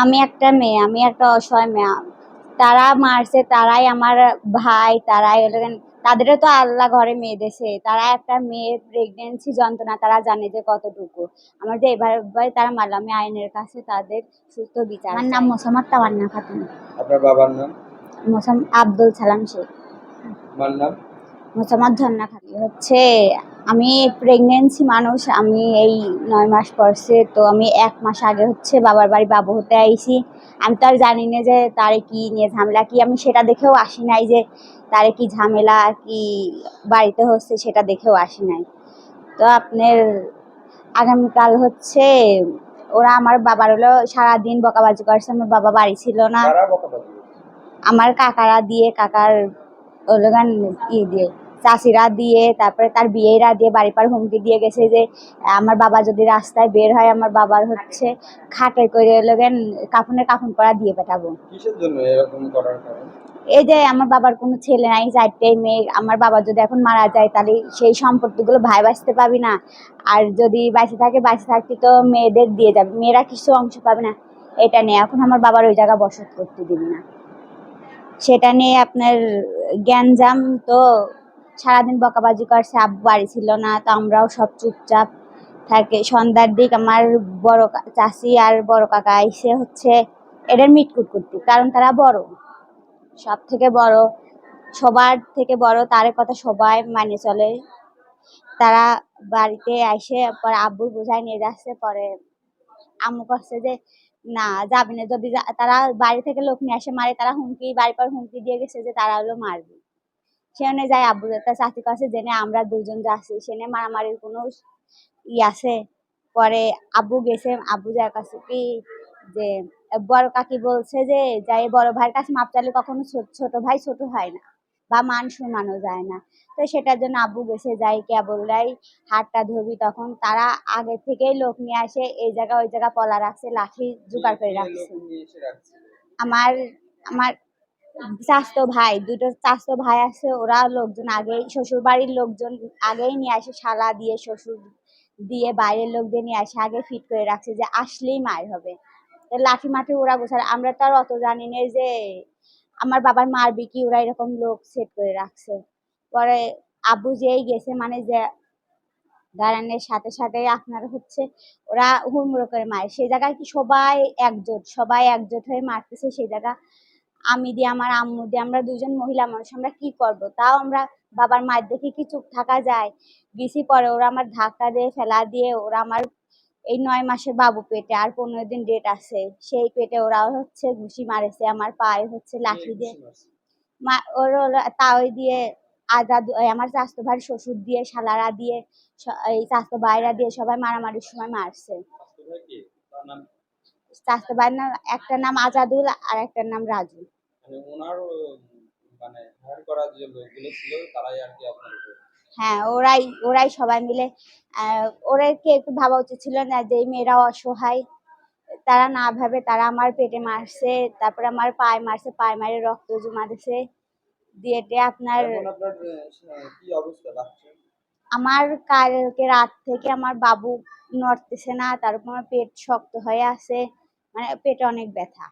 আমি একটা মেয়ে আমি একটা অসহায় মেয়ে। তারা মারছে তারাই আমার ভাই তারাই তাদেরও তো আল্লাহ ঘরে মেয়ে দেশে তারা একটা মেয়ের প্রেগনেন্সি যন্ত্রণা তারা জানে যে কতটুকু। আমার যে এভাবে তারা মারলো আমি আইনের কাছে তাদের সুস্থ বিচার আমার নাম মোসাম্মদ তাওয়ান্না খাতুন আপনার বাবার নাম? মোসাম আব্দুল সালাম শেখ। আমার নাম? মোসাম্মদ ঝর্ণা খাতুন হচ্ছে আমি প্রেগনেন্সি মানুষ আমি এই নয় মাস পরছে তো আমি এক মাস আগে হচ্ছে বাবার বাড়ি বাবু হতে আইছি। আমি তো আর জানি না যে তারে কি নিয়ে ঝামেলা কি আমি সেটা দেখেও আসি নাই যে তারে কি ঝামেলা কি বাড়িতে হচ্ছে সেটা দেখেও আসি নাই। তো আপনার আগামীকাল হচ্ছে ওরা আমার বাবার হলো সারাদিন বকাবাজি করছে আমার বাবা বাড়ি ছিল না? আমার কাকারা দিয়ে কাকার ওলোগান ইয়ে দিয়ে। চাষিরা দিয়ে তারপরে তার বিয়েরা দিয়ে বাড়ি পার হুমকি দিয়ে গেছে যে আমার বাবা যদি রাস্তায় বের হয় আমার বাবার হচ্ছে খাটে করে ওলোগান কাফনের কাফন পরা দিয়ে পেটাবো। কিসের জন্য এরকম করার কারণ? এই যে আমার বাবার কোনো ছেলে নাই চারটে মেয়ে আমার বাবা যদি এখন মারা যায় তাহলে সেই সম্পত্তিগুলো ভাই বাঁচতে পাবি না। আর যদি বাঁচে থাকে বাঁচে থাকতে তো মেয়েদের দিয়ে যাবে। মেয়েরা কিছু অংশ পাবে না। এটা নিয়ে এখন আমার বাবার ওই জায়গা বসত করতে দিবি না। সেটা নিয়ে আপনার জ্ঞানজাম তো সারাদিন বকাবাজি করছে, আব্বু বাড়ি ছিল না, তো আমরাও সব চুপচাপ থাকে। সন্ধ্যার দিক আমার বড় চাচি আর বড় কাকা এসে হচ্ছে এদের মিটকুট করতে, কারণ তারা বড়। সব থেকে বড়, সবার থেকে বড় তার কথা সবাই মানে চলে। তারা বাড়িতে এসে পরে আব্বু বোঝায় নিয়ে যাচ্ছে, পরে আম্মু করছে যে, না, যাবে না। যদি তারা বাড়ি থেকে লোক নিয়ে আসে, মারে তারা হুমকি বাড়ি পর হুমকি দিয়ে গেছে যে তারা হলো মারবে। সেখানে যাই আব্বু তার চাকরি কাছে জেনে আমরা দুজন যাচ্ছি সেখানে মারামারির কোনো ই আছে। পরে আব্বু গেছে, আব্বু যার কাছে কি যে, বড় কাকি বলছে যে, যাই বড় ভাইয়ের কাছে মাপ চাইলে কখনো ছোট ভাই ছোট হয় না বা মান সম্মানও যায় না। তো সেটার জন্য আব্বু গেছে, যাই কেবলাই হাতটা ধরবি তখন। তারা আগে থেকেই লোক নিয়ে আসে, এই জায়গা ওই জায়গা পলা রাখছে, লাঠি জোগাড় করে রাখছে? আমার আমার চাচতো ভাই, দুটো চাচতো ভাই আছে, ওরা লোকজন আগেই শ্বশুর বাড়ির লোকজন আগেই নিয়ে আসে, শালা দিয়ে শ্বশুর দিয়ে বাইরের লোকদের নিয়ে আসে, আগে ফিট করে রাখছে যে আসলেই মায়ের হবে। লাঠি মাঠি ওরা গোছায়, আমরা তো আর অত জানি না যে আমার বাবার মারবি কি, ওরা এরকম লোক সেট করে রাখছে। পরে আব্বু যেই গেছে মানে যে দাঁড়ানোর সাথে সাথে আপনার হচ্ছে, ওরা হুড়মুড়ো করে মারে। সেই জায়গায় কি সবাই একজোট সবাই একজোট হয়ে মারতেছে, সেই জায়গা আমি দিয়ে আমার আম্মু দিয়ে আমরা দুজন মহিলা মানুষ আমরা কি করব? তাও আমরা বাবার মায়ের দেখে কি চুপ থাকা যায়? গেছি পরে ওরা আমার ধাক্কা দিয়ে ফেলা দিয়ে ওরা আমার এই নয় মাসের বাবু পেটে আর পনেরো দিন ডেট আছে। সেই পেটে ওরা হচ্ছে ঘুষি মারেছে আমার পায়ে হচ্ছে লাঠি দিয়ে। মা ওর তাওই দিয়ে আজাদ আমার চাস্তো ভাই শ্বশুর দিয়ে শালারা দিয়ে এই চাস্তো ভাইরা দিয়ে সবাই মারামারির সময় মারছে। তার নাম ভাইয়ের নাম একটার নাম আজাদুল আর একটার নাম রাজু মানে ওনার মানে হায়ার করা যে লোকগুলো ছিল তারাই আর কি আপনার হ্যাঁ ওরাই ওরাই সবাই মিলে আহ, ওদেরকে একটু ভাবা উচিত ছিল না যে মেয়েরা অসহায়। তারা না ভাবে তারা আমার পেটে মারছে তারপরে আমার পায়ে মারছে পায়ে মারে রক্ত জমা দিছে। দিয়ে আপনার আমার কালকে রাত থেকে আমার বাবু নড়তেছে না তারপর আমার পেট শক্ত হয়ে আছে। মানে পেটে অনেক ব্যথা।